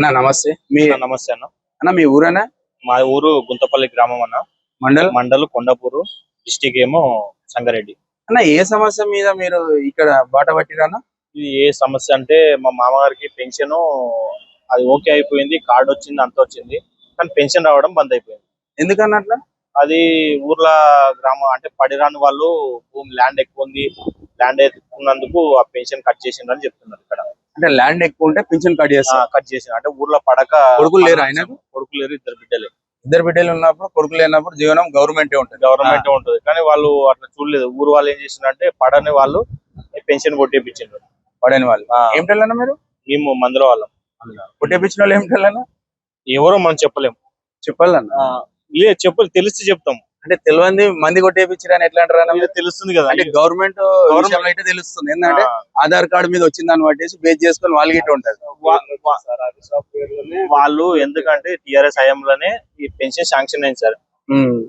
అన్న నమస్తే. మీ నమస్తే అన్న. అన్న మీ ఊరేనా? మా ఊరు గుంతపల్లి గ్రామం అన్న. మండల్? మండల్ కొండపూరు డిస్టిక్ ఏమో సంగారెడ్డి. అన్న ఏ సమస్య మీద మీరు ఇక్కడ బాట పట్టిరానా ఇది ఏ సమస్య అంటే మా మామగారికి పెన్షన్ అది ఓకే అయిపోయింది కార్డు వచ్చింది అంత వచ్చింది. కానీ పెన్షన్ రావడం బంద్ అయిపోయింది. ఎందుకన్నట్ల అది ఊర్ల గ్రామం అంటే పడిరాని వాళ్ళు భూమి ల్యాండ్ ఎక్కువ ఉంది ల్యాండ్ ఎక్కున్నందుకు ఆ పెన్షన్ కట్ చేసిండ్రు అని చెప్తున్నారు ఇక్కడ. అంటే ల్యాండ్ ఎక్కువ ఉంటే పింఛన్ కట్ చేస్తారు కట్ చేసిన. అంటే ఊర్లో పడక కొడుకులు లేరా ఆయనకు? కొడుకులు లేరు ఇద్దరు బిడ్డలే. ఇద్దరు బిడ్డలు ఉన్నప్పుడు కొడుకు లేనప్పుడు జీవనం గవర్నమెంటే ఉంటుంది. గవర్నమెంట్ ఉంటుంది. కానీ వాళ్ళు అట్లా చూడలేదు. ఊరు వాళ్ళు ఏం చేసిందంటే పడని వాళ్ళు పెన్షన్ కొట్టేపించారు పడని వాళ్ళు. ఏమిటన్నా మీరు? మేము మందుల వాళ్ళం. పుట్టేపించిన వాళ్ళు ఏమిటన్నా ఎవరో మనం చెప్పలేం. చెప్పాలన్న? లేదు చెప్పలేదు తెలిసి చెప్తాం. అంటే తెలియంది మంది కొట్టేపించారని ఎట్లా అంటారు తెలుస్తుంది కదా. అంటే గవర్నమెంట్ విషయంలో అయితే తెలుస్తుంది. ఏంటంటే ఆధార్ కార్డు మీద వచ్చిన దాన్ని పట్టేసి బేస్ చేసుకొని వాళ్ళకి వా- వాళ్ళు ఎందుకంటే టిఆర్ఎస్ హయాంలోనే ఈ పెన్షన్ శాంక్షన్ అయింది సార్.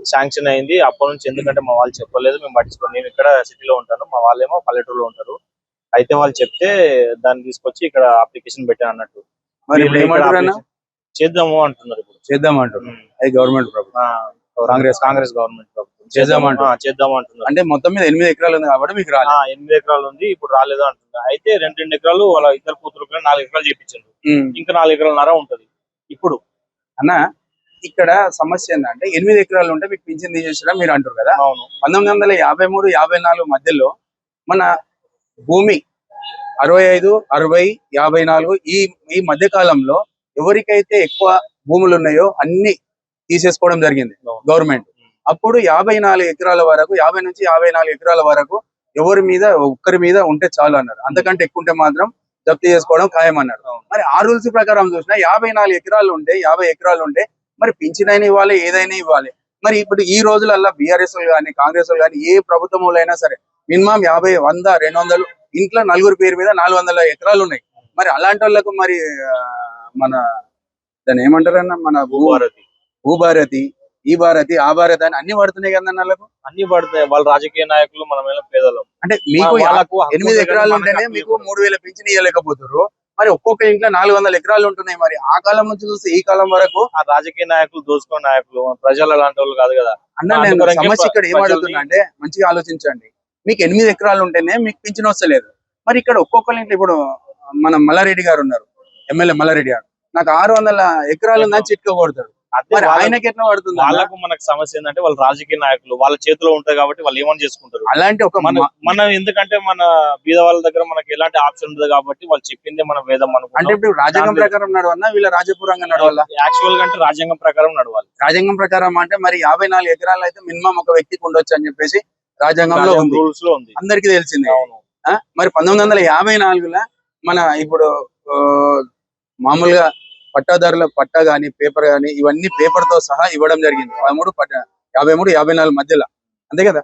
శాంక్షన్ అయింది. అప్పటి నుంచి ఎందుకంటే మా వాళ్ళు చెప్పలేదు. మేము పట్టించుకోండి నేను ఇక్కడ సిటీలో ఉంటాను. మా వాళ్ళేమో పల్లెటూరులో ఉంటారు. అయితే వాళ్ళు చెప్తే దాన్ని తీసుకొచ్చి ఇక్కడ అప్లికేషన్ పెట్టాను అన్నట్టు. మరి చేద్దాము అంటున్నారు ఇప్పుడు. చేద్దాం అంటున్నారు. అది గవర్నమెంట్ ప్రభుత్వం కాంగ్రెస్ కాంగ్రెస్ గవర్నమెంట్ ప్రభుత్వం చేద్దామంటారు. ఆ, చేద్దాము అంటున్నారు అంటే మొత్తం మీద ఎనిమిది ఎకరాలు ఉంది కాబట్టి మీకు రాలేదు ఎనిమిది ఎకరాలు ఉంది ఇప్పుడు రాలేదు అంటున్నారు అయితే రెండు రెండు ఎకరాలు వాళ్ళ ఇద్దరు కూతురు నాలుగు ఎకరాలు చేపించారు. ఇంకా నాలుగు ఎకరాల నర ఉంటది. ఇప్పుడు అన్న ఇక్కడ సమస్య ఏంటంటే ఎనిమిది ఎకరాలు ఉంటే మీకు పింఛన్ తీసేసిన మీరు అంటారు కదా? అవును. పంతొమ్మిది వందల యాభై మూడు యాభై నాలుగు మధ్యలో మన భూమి అరవై ఐదు అరవై యాభై నాలుగు ఈ ఈ మధ్య కాలంలో ఎవరికైతే ఎక్కువ భూములు ఉన్నాయో అన్ని తీసేసుకోవడం జరిగింది గవర్నమెంట్. అప్పుడు యాభై నాలుగు ఎకరాల వరకు యాభై నుంచి యాభై నాలుగు ఎకరాల వరకు ఎవరి మీద ఒక్కరి మీద ఉంటే చాలు అన్నారు. అంతకంటే ఎక్కువ ఉంటే మాత్రం జప్తు చేసుకోవడం ఖాయం అన్నారు. మరి ఆ రూల్స్ ప్రకారం చూసినా యాభై నాలుగు ఎకరాలు ఉంటే యాభై ఎకరాలు ఉంటే మరి పింఛనైనా ఇవ్వాలి ఏదైనా ఇవ్వాలి. మరి ఇప్పుడు ఈ రోజులల్లా బీఆర్ఎస్ కానీ కాంగ్రెస్ కానీ ఏ ప్రభుత్వం సరే మినిమం యాభై వంద రెండు వందలు ఇంట్లో నలుగురు పేరు మీద నాలుగు వందల ఎకరాలు ఉన్నాయి. మరి అలాంటి వాళ్ళకు మరి మన దాన్ని ఏమంటారన్న మన భూ భూభారతి. భూభారతి ఈ భారతి ఆ భారతి అని అన్ని పడుతున్నాయి కదా వాళ్ళకు? అన్ని పడతాయి వాళ్ళ రాజకీయ నాయకులు మనం పేదలం. అంటే మీకు ఎనిమిది ఎకరాలు ఉంటేనే మీకు మూడు వేల పింఛన్ ఇవ్వలేకపోతున్నారు మరి ఒక్కొక్క ఇంట్లో నాలుగు వందల ఎకరాలు ఉంటున్నాయి మరి. ఆ కాలం నుంచి చూస్తే ఈ కాలం వరకు ఆ రాజకీయ నాయకులు దోచుకున్న నాయకులు ప్రజలు అలాంటి వాళ్ళు కాదు కదా. అన్న నేను సమస్య ఇక్కడ ఏం ప్రజల్ని- అడుగుతున్నా అంటే మంచిగా ఆలోచించండి. మీకు ఎనిమిది ఎకరాలు ఉంటేనే మీకు పింఛన్ వస్తలేదు. మరి ఇక్కడ ఒక్కొక్కరి ఇంట్లో ఇప్పుడు మన మల్లారెడ్డి గారు ఉన్నారు. ఎమ్మెల్యే మల్లారెడ్డి గారు. నాకు ఆరు వందల ఎకరాలు ఉందని చిట్క కొడతాడు. ఆయనకి ఎట్లా పడుతుంది? వాళ్ళకు మనకు సమస్య ఏంటంటే వాళ్ళ రాజకీయ నాయకులు వాళ్ళ చేతిలో ఉంటాయి కాబట్టి వాళ్ళు ఏమని చేసుకుంటారు? అలాంటి ఒక మన ఎందుకంటే మన బీద వాళ్ళ దగ్గర మనకి ఎలాంటి ఆప్షన్ ఉండదు కాబట్టి వాళ్ళు చెప్పిందే మన వేదం అంటే అనుకుంటాం ఇప్పుడు రాజ్యాంగం ప్రకారం నడవన్నా వీళ్ళ రాజపురంగా నడవాలా? యాక్చువల్గా అంటే రాజ్యాంగం ప్రకారం నడవాలి. రాజ్యాంగం ప్రకారం అంటే మరి యాభై నాలుగు ఎకరాలు అయితే మినిమం ఒక వ్యక్తికి ఉండొచ్చు అని చెప్పేసి రాజ్యాంగంలో రూల్స్లో ఉంది. అందరికీ తెలిసిందే. అవును? మరి పంతొమ్మిది వందల యాభై నాలుగులో మన ఇప్పుడు మామూలుగా పట్టాదారుల పట్టా గాని పేపర్ గాని ఇవన్నీ పేపర్తో సహా ఇవ్వడం జరిగింది. పదమూడు యాభై మూడు యాభై నాలుగు మధ్యలో. అంతే కదా?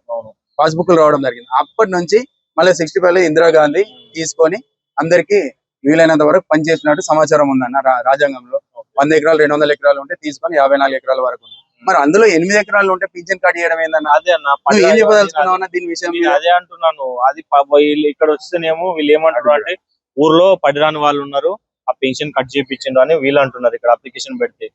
పాస్బుక్ రావడం జరిగింది. అప్పటి నుంచి మళ్ళీ సిక్స్టీ ఫైవ్లో ఇందిరాగాంధీ తీసుకొని అందరికి వీలైనంత వరకు పనిచేసినట్టు సమాచారం ఉందన్న రాజ్యాంగంలో. వంద ఎకరాలు రెండు వందల ఎకరాలు ఉంటే తీసుకొని యాభై నాలుగు ఎకరాల వరకు ఉంది. మరి అందులో ఎనిమిది ఎకరాలు ఉంటే పింఛన్ కార్డు చేయడం ఏందన్న? అదే అన్న ఏం చెప్పదలుచుకున్నావు అన్న దీని విషయం? అదే అంటున్నాను. అది ఇక్కడ వస్తేనేమో వీళ్ళు ఏమంటారు అంటే ఊర్లో పడిరాని వాళ్ళు ఉన్నారు. ఆ పెన్షన్ కట్ చేయించిండు అని వీళ్ళు అంటున్నారు ఇక్కడ అప్లికేషన్ పెడితే.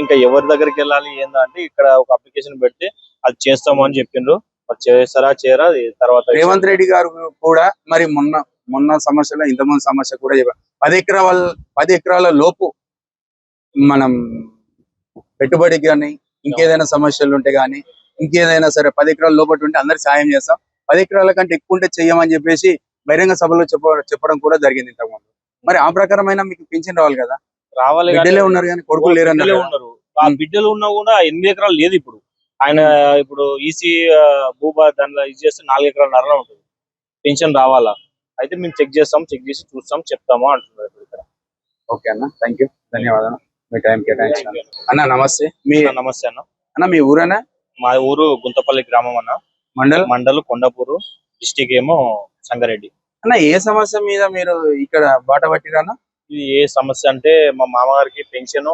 ఇంకా ఎవరి దగ్గరికి వెళ్ళాలి ఏందంటే ఇక్కడ ఒక అప్లికేషన్ పెడితే అది చేస్తాము అని చెప్పిండ్రు. మరి చేస్తారా చేయరా తర్వాత రేవంత్ రెడ్డి గారు కూడా మరి మొన్న మొన్న సమస్యలో ఇంతకుముందు సమస్య కూడా చెప్పారు. పది ఎకరాల పది ఎకరాల లోపు మనం పెట్టుబడికి కానీ ఇంకేదైనా సమస్యలు ఉంటే కానీ ఇంకేదైనా సరే పది ఎకరాల లోపల ఉంటే అందరికి సాయం చేస్తాం. పది ఎకరాల కంటే ఎక్కువ ఉంటే చెయ్యమని చెప్పేసి బహిరంగ సభలో చెప్ప చెప్పడం కూడా జరిగింది ఇంతకుముందు. మరి ఆ ప్రకారమైన మీకు పింఛన్ రావాలి కదా? రావాలి బిడ్డలే ఉన్నారు కానీ కొడుకులు లేరు బిడ్డలే. ఉన్నారు. ఆ. బిడ్డలు ఉన్నా కూడా ఎనిమిది ఎకరాలు లేదు ఇప్పుడు. ఆయన ఇప్పుడు ఈసీ భూబా దానిలో ఇది చేస్తే నాలుగు ఎకరాల నరలో ఉంటుంది. పెన్షన్ రావాలా? అయితే మేము చెక్ చేస్తాం చెక్ చేసి చూస్తాం చెప్తాము అంటున్నారు ఇప్పుడు ఇక్కడ. ఓకే అన్న. థ్యాంక్ యూ ధన్యవాదాలు. మీ టైం కేటాయించిన అన్న నమస్తే. మీ నమస్తే అన్న. అన్న మీ ఊరేనా మా ఊరు గుంతపల్లి గ్రామం అన్న. మండల్? మండల్ కొండపూరు డిస్టిక్ ఏమో సంగారెడ్డి. అన్న ఏ సమస్య మీద మీరు ఇక్కడ బాట పట్టిరానా ఇది ఏ సమస్య అంటే మా మామగారికి పెన్షన్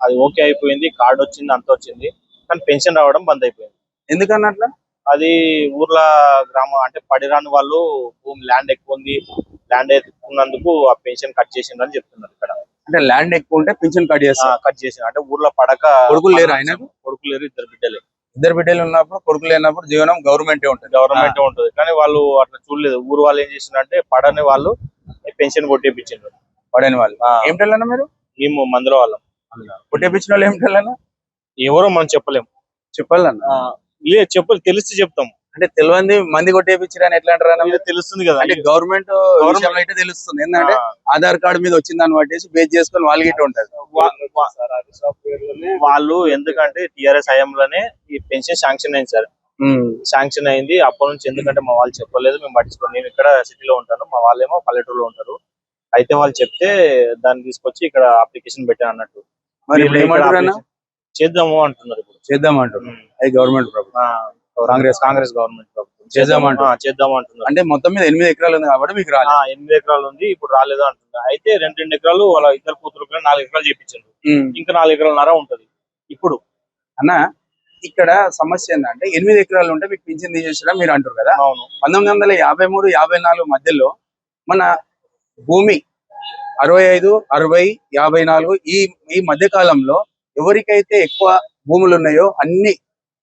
అది ఓకే అయిపోయింది కార్డు వచ్చింది అంత వచ్చింది కానీ పెన్షన్ రావడం బంద్ అయిపోయింది. ఎందుకన్నట్లా అది ఊర్ల గ్రామం అంటే పడిరాని వాళ్ళు భూమి ల్యాండ్ ఎక్కువ ఉంది ల్యాండ్ ఎక్కున్నందుకు ఆ పెన్షన్ కట్ చేసిండ్రు అని చెప్తున్నారు ఇక్కడ. అంటే ల్యాండ్ ఎక్కువ ఉంటే పింఛన్ కట్ చేస్తారు. కట్ చేసి అంటే ఊర్లో పడక కొడుకులు లేరు ఆయనకు? కొడుకులు లేరు ఇద్దరు బిడ్డలే. ఇద్దరు బిడ్డలు ఉన్నప్పుడు కొడుకులు లేనప్పుడు జీవనం గవర్నమెంటే ఉంటుంది. గవర్నమెంట్ ఉంటుంది. కానీ వాళ్ళు అట్లా చూడలేదు. ఊరు వాళ్ళు ఏం చేసిందంటే పడని వాళ్ళు పెన్షన్ కొట్టేపించారు పడని వాళ్ళు. ఏమిటన్నా మీరు? మేము మందుల వాళ్ళం. పుట్టేపించిన వాళ్ళు ఏమిటన్నా ఎవరో మనం చెప్పలేం. చెప్పాలన్న? లేదు చెప్పు తెలిసి చెప్తాం. అంటే తెలియంది మంది కొట్టేపించారని ఎట్లా అంటారు అన్న? తెలుస్తుంది కదా. అంటే గవర్నమెంట్ విషయంలో అయితే తెలుస్తుంది. ఏంటంటే ఆధార్ కార్డు మీద వచ్చిందని పట్టేసి బేస్ చేసుకొని వాళ్ళు గిట్ట ఉంటది. వా- వా- వాళ్ళు ఎందుకంటే టిఆర్ఎస్ హయాంలోనే ఈ పెన్షన్ శాంక్షన్ అయింది సార్. శాంక్షన్ అయింది. అప్పటి నుంచి ఎందుకంటే మా వాళ్ళు చెప్పలేదు మేము పట్టించుకోండి నేను ఇక్కడ సిటీలో ఉంటాను. మా వాళ్ళేమో పల్లెటూరులో ఉంటారు. అయితే వాళ్ళు చెప్తే దాన్ని తీసుకొచ్చి ఇక్కడ అప్లికేషన్ పెట్టాను అన్నట్టు. మరి చేద్దాము అంటున్నారు ఇప్పుడు. చేద్దాం అంటారు అది గవర్నమెంట్ ప్రభుత్వం. కాంగ్రెస్ కాంగ్రెస్ గవర్నమెంట్ ప్రభుత్వం. చేద్దామంటారు. ఆ, చేద్దాము అంటున్నారు అంటే మొత్తం మీద ఎనిమిది ఎకరాలు ఉంది కాబట్టి మీకు రాలేదు. ఎనిమిది ఎకరాలు ఉంది ఇప్పుడు రాలేదు అంటున్నారు. అయితే రెండు రెండు ఎకరాలు వాళ్ళ ఇద్దరు కూతురు నాలుగు ఎకరాలు చేపించారు. ఉమ్. ఇంకా నాలుగు ఎకరాలన్నర ఉంటది. ఇప్పుడు అన్న ఇక్కడ సమస్య ఏంటంటే ఎనిమిది ఎకరాలు ఉంటే మీకు పింఛన్ తీసేసడం మీరు అంటారు కదా? అవును. పంతొమ్మిది వందల యాభై మూడు యాభై నాలుగు మధ్యలో మన భూమి అరవై ఐదు అరవై యాభై నాలుగు ఈ ఈ మధ్య కాలంలో ఎవరికైతే ఎక్కువ భూములు ఉన్నాయో అన్ని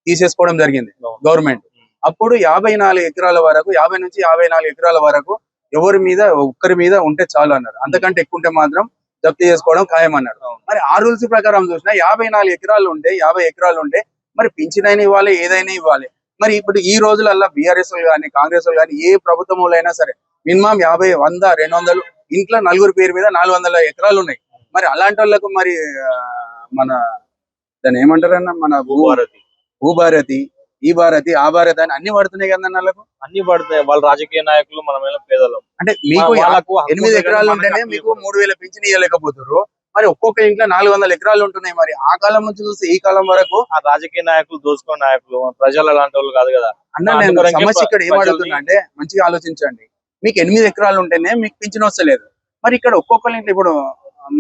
తీసేసుకోవడం జరిగింది గవర్నమెంట్. అప్పుడు యాభై నాలుగు ఎకరాల వరకు యాభై నుంచి యాభై నాలుగు ఎకరాల వరకు ఎవరి మీద ఒక్కరి మీద ఉంటే చాలు అన్నారు. అంతకంటే ఎక్కువ ఉంటే మాత్రం జప్తు చేసుకోవడం ఖాయం అన్నారు. మరి ఆ రూల్స్ ప్రకారం చూసినా యాభై నాలుగు ఎకరాలు ఉంటే యాభై ఎకరాలు ఉంటే మరి పింఛనైనా ఇవ్వాలి ఏదైనా ఇవ్వాలి. మరి ఇప్పుడు ఈ రోజులల్లా బీఆర్ఎస్ కానీ కాంగ్రెస్ కానీ ఏ ప్రభుత్వములైనా సరే మినిమం యాభై వంద రెండు వందలు ఇంట్లో నలుగురు పేరు మీద నాలుగు వందల ఎకరాలు ఉన్నాయి. మరి అలాంటి వాళ్ళకు మరి మన దాన్ని ఏమంటారన్న మన భూభారతి. భూభారతి ఈ భారతి ఆ భారతి అని అన్ని పడుతున్నాయి కదా వాళ్ళకు? అన్ని పడతాయి వాళ్ళ రాజకీయ నాయకులు మనం పేదలం. అంటే మీకు ఎనిమిది ఎకరాలు ఉంటేనే మీకు మూడు వేల పింఛన్ ఇవ్వలేకపోతున్నారు మరి ఒక్కొక్క ఇంట్లో నాలుగు వందల ఎకరాలు ఉంటున్నాయి మరి. ఆ కాలం నుంచి చూస్తే ఈ కాలం వరకు ఆ రాజకీయ నాయకులు దోచుకునే నాయకులు ప్రజలు అలాంటి వాళ్ళు కాదు కదా. అన్న నేను సమస్య ఇక్కడ ఏం అడుగుతున్నా అంటే మంచిగా ఆలోచించండి. మీకు ఎనిమిది ఎకరాలు ఉంటేనే మీకు పింఛన్ వస్తలేదు. మరి ఇక్కడ ఒక్కొక్కరి ఇంట్లో ఇప్పుడు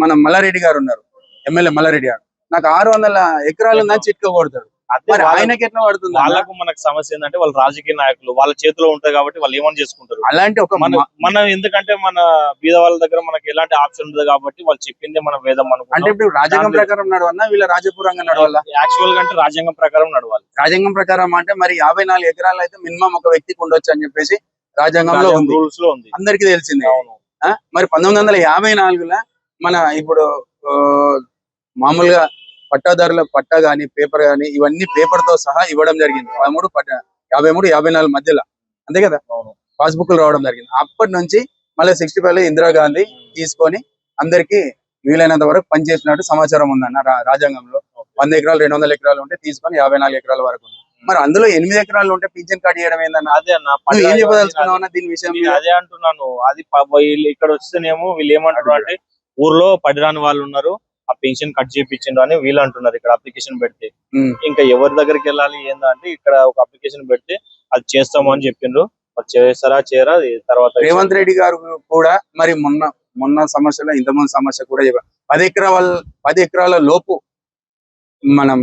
మన మల్లారెడ్డి గారు ఉన్నారు. ఎమ్మెల్యే మల్లారెడ్డి గారు. నాకు ఆరు వందల ఎకరాలు ఉందని చిట్క కొడతాడు. మరి ఆయనకి ఎట్లా పడుతుంది? వాళ్ళకు మనకు సమస్య ఏంటంటే వాళ్ళు రాజకీయ నాయకులు వాళ్ళ చేతిలో ఉంటాయి కాబట్టి వాళ్ళు ఏమని చేసుకుంటారు? అలాంటి ఒక మన మనం ఎందుకంటే మన బీద వాళ్ళ దగ్గర మనకి ఎలాంటి ఆప్షన్ ఉండదు కాబట్టి వాళ్ళు చెప్పిందే మన వేదం అంటే అనుకుంటాం ఇప్పుడు రాజ్యాంగం ప్రకారం నడవన్నా వీళ్ళ రాజపురంగా నడవాలా? యాక్చువల్గా అంటే రాజ్యాంగం ప్రకారం నడవాలి. రాజ్యాంగం ప్రకారం అంటే మరి యాభై నాలుగు ఎకరాలు అయితే మినిమం ఒక వ్యక్తికి ఉండొచ్చు అని చెప్పేసి రాజ్యాంగంలో రూల్స్లో ఉంది. అందరికీ తెలిసిందే? మరి పంతొమ్మిది వందల యాభై నాలుగులో మన ఇప్పుడు మామూలుగా పట్టాదారుల పట్టా గాని పేపర్ గాని ఇవన్నీ పేపర్తో సహా ఇవ్వడం జరిగింది. పదమూడు పట్ట యాభై మూడు యాభై నాలుగు మధ్యలో. అంతే కదా? పాస్బుక్లు రావడం జరిగింది. అప్పటి నుంచి మళ్ళీ సిక్స్టీ ఫైవ్లో ఇందిరాగాంధీ తీసుకొని అందరికి వీలైనంత వరకు పనిచేసినట్టు సమాచారం ఉందన్న రాజ్యాంగంలో. వంద ఎకరాలు రెండు వందల ఎకరాలు ఉంటే తీసుకొని యాభై నాలుగు ఎకరాల వరకు ఉంది. మరి అందులో ఎనిమిది ఎకరాలు ఉంటే పింఛన్ కార్డు చేయడం ఏందన్న? అదే అన్న దీని విషయం అదే అంటున్నాను. అది ఇక్కడ వస్తేనేమో వీళ్ళు ఏమంటున్నారు అంటే ఊర్లో పడిరాని వాళ్ళు ఉన్నారు. ఆ పెన్షన్ కట్ చేయించిండు అని వీళ్ళు అంటున్నారు. ఇక్కడ అప్లికేషన్ పెడితే. ఇంకా ఎవరి దగ్గరికి వెళ్ళాలి ఏందంటే ఇక్కడ ఒక అప్లికేషన్ పెడితే అది చేస్తాము అని చెప్పిండ్రు. చేస్తారా చేయరా? తర్వాత రేవంత్ రెడ్డి గారు కూడా మరి మొన్న మొన్న సమస్యలో ఇంతకుముందు సమస్య కూడా చెప్పారు. పది ఎకరాల పది ఎకరాల లోపు మనం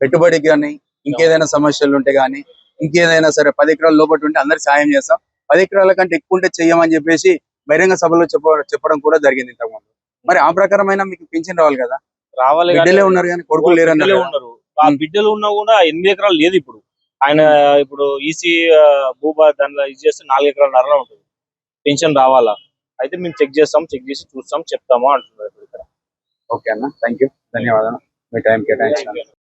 పెట్టుబడి కానీ ఇంకేదైనా సమస్యలు ఉంటే గానీ ఇంకేదైనా సరే పది ఎకరాల లోపల ఉంటే అందరికి సాయం చేస్తాం. పది ఎకరాల కంటే ఎక్కువ ఉంటే చెయ్యమని చెప్పేసి బహిరంగ సభలో చెప్ప చెప్పడం కూడా జరిగింది ఇంతకుముందు. మరి ఆ ప్రకారమైన మీకు పింఛన్ రావాలి కదా? రావాలి బిడ్డలే ఉన్నారు కానీ కొడుకులు లేరు అన్నారు. ఉన్నారు. ఆ బిడ్డలు ఉన్నా కూడా ఎనిమిది ఎకరాలు లేదు ఇప్పుడు. ఆయన ఇప్పుడు ఈసీ భూభా దానిలో ఇది చేస్తే నాలుగు ఎకరాల నరలో ఉంటుంది. పెన్షన్ రావాలా? అయితే మేము చెక్ చేస్తాం చెక్ చేసి చూస్తాం చెప్తాము అంటున్నారు ఇప్పుడు ఇక్కడ. ఓకే అన్న. థ్యాంక్ యూ ధన్యవాదాలు. మీ టైం కేటాయించారు